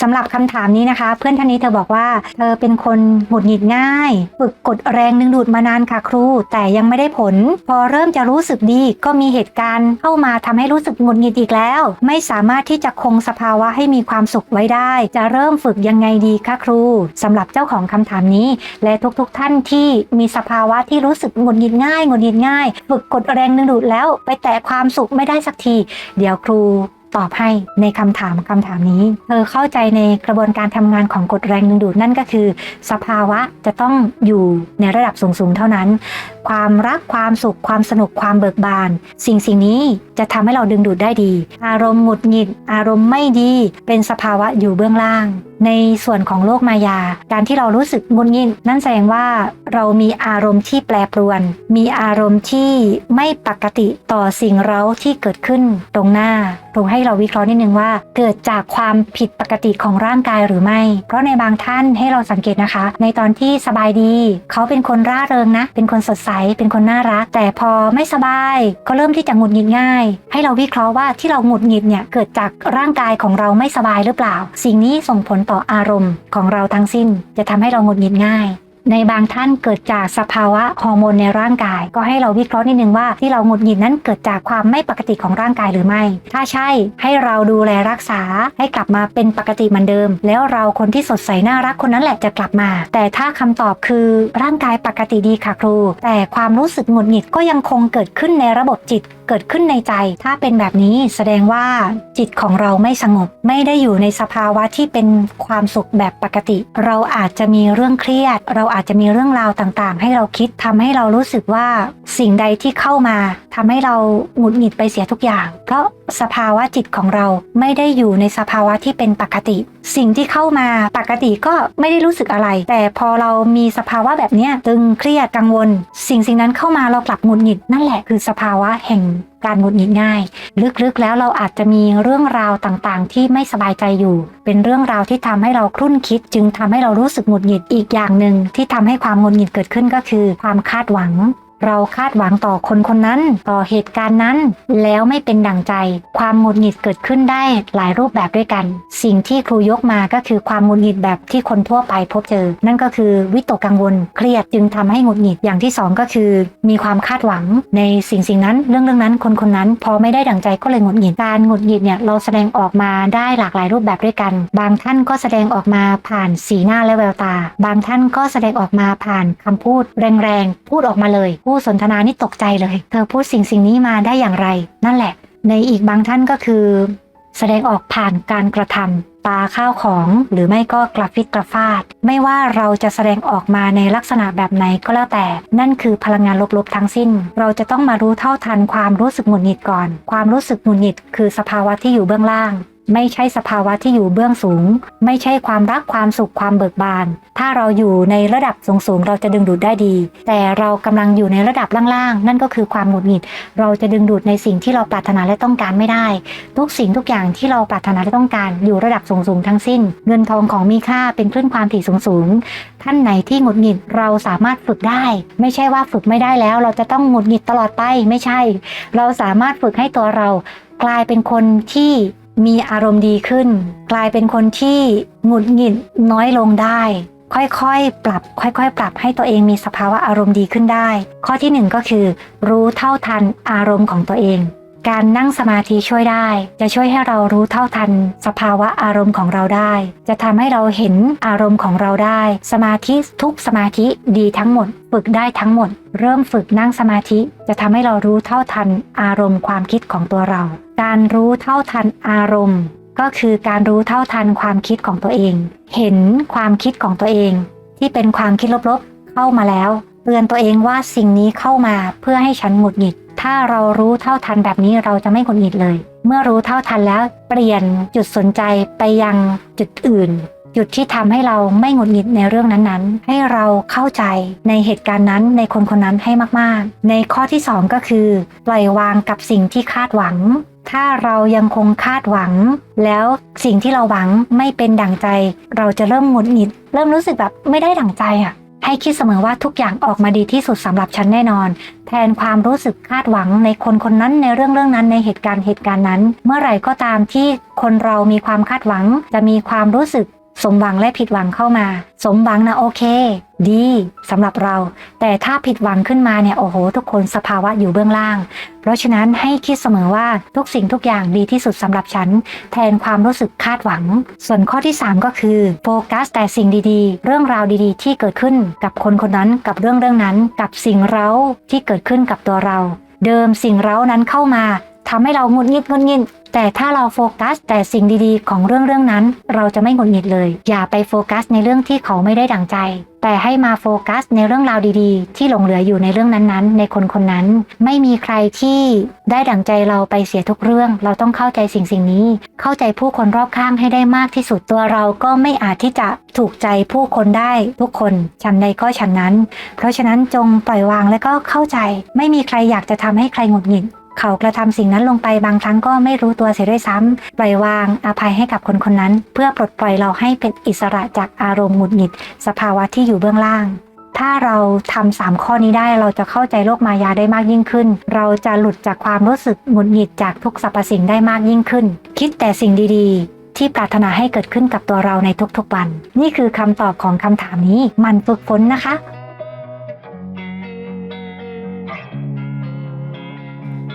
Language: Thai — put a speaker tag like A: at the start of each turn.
A: สำหรับคำถามนี้นะคะ เพื่อนท่านนี้เธอบอกว่าเธอเป็นคนหงุดหงิดง่าย ฝึกกดแรงดึงดูดมานานค่ะครู แต่ยังไม่ได้ผล พอเริ่มจะรู้สึกดี ก็มีเหตุการณ์เข้ามาทำให้รู้สึกหงุดหงิดอีกแล้ว ไม่สามารถที่จะคงสภาวะให้มีความสุขไว้ได้ จะเริ่มฝึกยังไงดีคะครูสำหรับเจ้าของคำถามนี้ และทุกๆทท่านที่มีสภาวะที่รู้สึกหงุดหงิดง่ายหงุดหงิดง่าย ฝึกกดแรงดึงดูดแล้วไปแตะความสุขไม่ได้สักที เดี๋ยวครู ตอบให้ในคำถามคำถามนี้ เธอเข้าใจในกระบวนการทำงานของกฎแรงดึงดูดนั่นก็คือ สภาวะจะต้องอยู่ในระดับสูงๆเท่านั้น ความรักความสุขความสนุกความเบิกบาน สิ่งสิ่งนี้จะทำให้เราดึงดูดได้ดี อารมณ์หงุดหงิด อารมณ์ไม่ดี เป็นสภาวะอยู่เบื้องล่างในส่วนของโลกมายา การที่เรารู้สึกงุดหงิดนั่นแสดงว่าเรามีอารมณ์ที่แปรปรวน มีอารมณ์ที่ไม่ปกติต่อสิ่งเร้าที่เกิดขึ้นตรงหน้าตรงให้เราวิเคราะห์นิดนึงว่า เกิดจากความผิดปกติของร่างกายหรือไม่ เพราะในบางท่านให้เราสังเกตนะคะ ในตอนที่สบายดี เขาเป็นคนร่าเริงนะ เป็นคนสดใส เป็นคนน่ารัก แต่พอไม่สบายก็เริ่มที่จะหงุดหงิดง่าย ให้เราวิเคราะห์ว่าที่เราหงุดหงิดเนี่ยเกิดจากร่างกายของเราไม่สบายหรือเปล่า สิ่งนี้ส่งผลต่ออารมณ์ของเราทั้งสิ้น จะทำให้เราหงุดหงิดง่าย ในบางท่านเกิดจากสภาวะฮอร์โมนในร่างกาย ก็ให้เราวิเคราะห์นิดนึงว่าที่เราหงุดหงิดนั้นเกิดจากความไม่ปกติของร่างกายหรือไม่ ถ้าใช่ให้เราดูแลรักษาให้กลับมาเป็นปกติเหมือนเดิม แล้วเราคนที่สดใสน่ารักคนนั้นแหละจะกลับมา แต่ถ้าคำตอบคือร่างกายปกติดีค่ะครู แต่ความรู้สึกหงุดหงิดก็ยังคงเกิดขึ้นในระบบจิตเกิดขึ้นในใจ ถ้าเป็นแบบนี้แสดงว่าจิตของเราไม่สงบ ไม่ได้อยู่ในสภาวะที่เป็นความสุขแบบปกติ เราอาจจะมีเรื่องเครียด เราอาจจะมีเรื่องราวต่างๆ ให้เราคิดทำให้เรารู้สึกว่าสิ่งใดที่เข้ามาทำให้เราหงุดหงิดไปเสียทุกอย่าง เพราะสภาวะจิตของเราไม่ได้อยู่ในสภาวะที่เป็นปกติ สิ่งที่เข้ามาปกติก็ไม่ได้รู้สึกอะไร แต่พอเรามีสภาวะแบบนี้ตึงเครียดกังวล สิ่งสิ่งนั้นเข้ามาเรากลับหงุดหงิดนั่นแหละคือสภาวะแห่ง การหงุดหงิดง่าย ลึกๆแล้วเราอาจจะมีเรื่องราวต่างๆ ที่ไม่สบายใจอยู่ เป็นเรื่องราวที่ทำให้เราครุ่นคิด จึงทำให้เรารู้สึกหงุดหงิดอีกอย่างหนึ่งที่ทำให้ความหงุดหงิดเกิดขึ้นก็คือ ความคาดหวัง เราคาดหวังต่อคนคนนั้น ต่อเหตุการณ์นั้น แล้วไม่เป็นดั่งใจ ความหงุดหงิดเกิดขึ้นได้หลายรูปแบบด้วยกัน สิ่งที่ครูยกมาก็คือความหงุดหงิดแบบที่คนทั่วไปพบเจอ นั่นก็คือวิตกกังวล เครียดจึงทำให้หงุดหงิดอย่างที่สองก็คือ มีความคาดหวังในสิ่งสิ่งนั้น เรื่องเรื่องนั้นคนคนนั้น พอไม่ได้ดั่งใจก็เลยหงุดหงิดการหงุดหงิดเนี่ยเราแสดงออกมาได้หลากหลายรูปแบบด้วยกัน บางท่านก็แสดงออกมาผ่านสีหน้าและแววตา บางท่านก็แสดงออกมาผ่านคำพูด แรงๆพูดออกมาเลยผู้สนทนานี่ตกใจเลย เธอพูดสิ่งสิ่งนี้มาได้อย่างไร นั่นแหละ ในอีกบางท่านก็คือ แสดงออกผ่านการกระทำปาข้าวของหรือไม่ก็กระฟิดกระฟาด ไม่ว่าเราจะแสดงออกมาในลักษณะแบบไหนก็แล้วแต่ นั่นคือพลังงานลบๆทั้งสิ้น เราจะต้องมารู้เท่าทันความรู้สึกหงุดหงิดก่อน ความรู้สึกหงุดหงิดคือสภาวะที่อยู่เบื้องล่าง ไม่ใช่สภาวะที่อยู่เบื้องสูง ไม่ใช่ความรักความสุขความเบิกบาน ถ้าเราอยู่ในระดับสูงๆเราจะดึงดูดได้ดี แต่เรากำลังอยู่ในระดับล่างๆ นั่นก็คือความหงุดหงิด เราจะดึงดูดในสิ่งที่เราปรารถนาและต้องการไม่ได้ ทุกสิ่งทุกอย่างที่เราปรารถนาและต้องการอยู่ระดับสูงๆทั้งสิ้น เงินทองของมีค่าเป็นคลื่นความถี่สูงๆท่านไหนที่หงุดหงิดเราสามารถฝึกได้ ไม่ใช่ว่าฝึกไม่ได้แล้ว เราจะต้องหงุดหงิดตลอดไปไม่ใช่ เราสามารถฝึกให้ตัวเรากลายเป็นคนที่ มีอารมณ์ดีขึ้น กลายเป็นคนที่หงุดหงิดน้อยลงได้ ค่อยๆ ปรับ ค่อยๆ ปรับให้ตัวเองมีสภาวะอารมณ์ดีขึ้นได้ ข้อที่หนึ่งก็คือ รู้เท่าทันอารมณ์ของตัวเอง การนั่งสมาธิช่วยได้ จะช่วยให้เรารู้เท่าทัน สภาวะอารมณ์ของเราได้ จะทำให้เราเห็นอารมณ์ของเราได้ สมาธิทุกสมาธิดีทั้งหมด ฝึกได้ทั้งหมด เริ่มฝึกนั่งสมาธิ จะทำให้เรารู้เท่าทัน อารมณ์ความคิดของตัวเรา การรู้เท่าทันอารมณ์ ก็คือการรู้เท่าทันความคิดของตัวเอง เห็นความคิดของตัวเอง ที่เป็นความคิดลบๆ เข้ามาแล้วเตือนตัวเองว่าสิ่งนี้เข้ามาเพื่อให้ฉันหงุดหงิด ถ้าเรารู้เท่าทันแบบนี้เราจะไม่หงุดหงิดเลย เมื่อรู้เท่าทันแล้วเปลี่ยนจุดสนใจไปยังจุดอื่น จุดที่ทำให้เราไม่หงุดหงิดในเรื่องนั้นๆ ให้เราเข้าใจในเหตุการณ์นั้นในคนคนนั้นให้มากๆ ในข้อที่สองก็คือ ปล่อยวางกับสิ่งที่คาดหวัง ถ้าเรายังคงคาดหวัง แล้วสิ่งที่เราหวังไม่เป็นดั่งใจ เราจะเริ่มหงุดหงิด เริ่มรู้สึกแบบไม่ได้ดั่งใจอะ ให้คิดเสมอว่าทุกอย่างออกมาดีที่สุดสำหรับฉันแน่นอน แทนความรู้สึกคาดหวังในคนคนนั้นในเรื่องเรื่องนั้นในเหตุการณ์เหตุการณ์นั้น เมื่อไหร่ก็ตามที่คนเรามีความคาดหวัง จะมีความรู้สึก สมหวังและผิดหวังเข้ามา สมหวังนะโอเค ดีสำหรับเรา แต่ถ้าผิดหวังขึ้นมาเนี่ยโอ้โห ทุกคนสภาวะอยู่เบื้องล่าง เพราะฉะนั้นให้คิดเสมอว่าทุกสิ่งทุกอย่างดีที่สุดสำหรับฉัน แทนความรู้สึกคาดหวัง ส่วนข้อที่ 3 ก็คือโฟกัสแต่สิ่งดีๆ เรื่องราวดีๆ ที่เกิดขึ้นกับคนคนนั้นกับเรื่องเรื่องนั้น กับสิ่งเร้าที่เกิดขึ้นกับตัวเรา เดิมสิ่งเร้านั้นเข้ามาทำให้เราหงุดหงิดงุดงิด แต่ถ้าเราโฟกัสแต่สิ่งดีๆ ของเรื่องเรื่องนั้น เราจะไม่หงุดหงิดเลย อย่าไปโฟกัสในเรื่องที่เขาไม่ได้ดั่งใจ แต่ให้มาโฟกัสในเรื่องราวดีๆ ที่หลงเหลืออยู่ในเรื่องนั้นๆ ในคนคนนั้น ไม่มีใครที่ได้ดั่งใจเราไปเสียทุกเรื่อง เราต้องเข้าใจสิ่งสิ่งนี้ เข้าใจผู้คนรอบข้างให้ได้มากที่สุดตัวเราก็ไม่อาจที่จะถูกใจผู้คนได้ทุกคนฉันใดก็ฉันนั้น เพราะฉะนั้นจงปล่อยวางและก็เข้าใจ ไม่มีใครอยากจะทำให้ใครหงุดหงิด เขากระทำสิ่งนั้นลงไปบางครั้งก็ไม่รู้ตัวเสียด้วยซ้ำปล่อยวางอภัยให้กับคนคนนั้น เพื่อปลดปล่อยเราให้เป็นอิสระจากอารมณ์หงุดหงิด สภาวะที่อยู่เบื้องล่างถ้าเราทำสามข้อนี้ได้เราจะเข้าใจโลกมายาได้มากยิ่งขึ้น เราจะหลุดจากความรู้สึกหงุดหงิดจากทุกสรรพสิ่งได้มากยิ่งขึ้น คิดแต่สิ่งดีๆ ที่ปรารถนาให้เกิดขึ้นกับตัวเราในทุกๆวัน นี่คือคำตอบของคำถามนี้ มันฝึกฝนนะคะ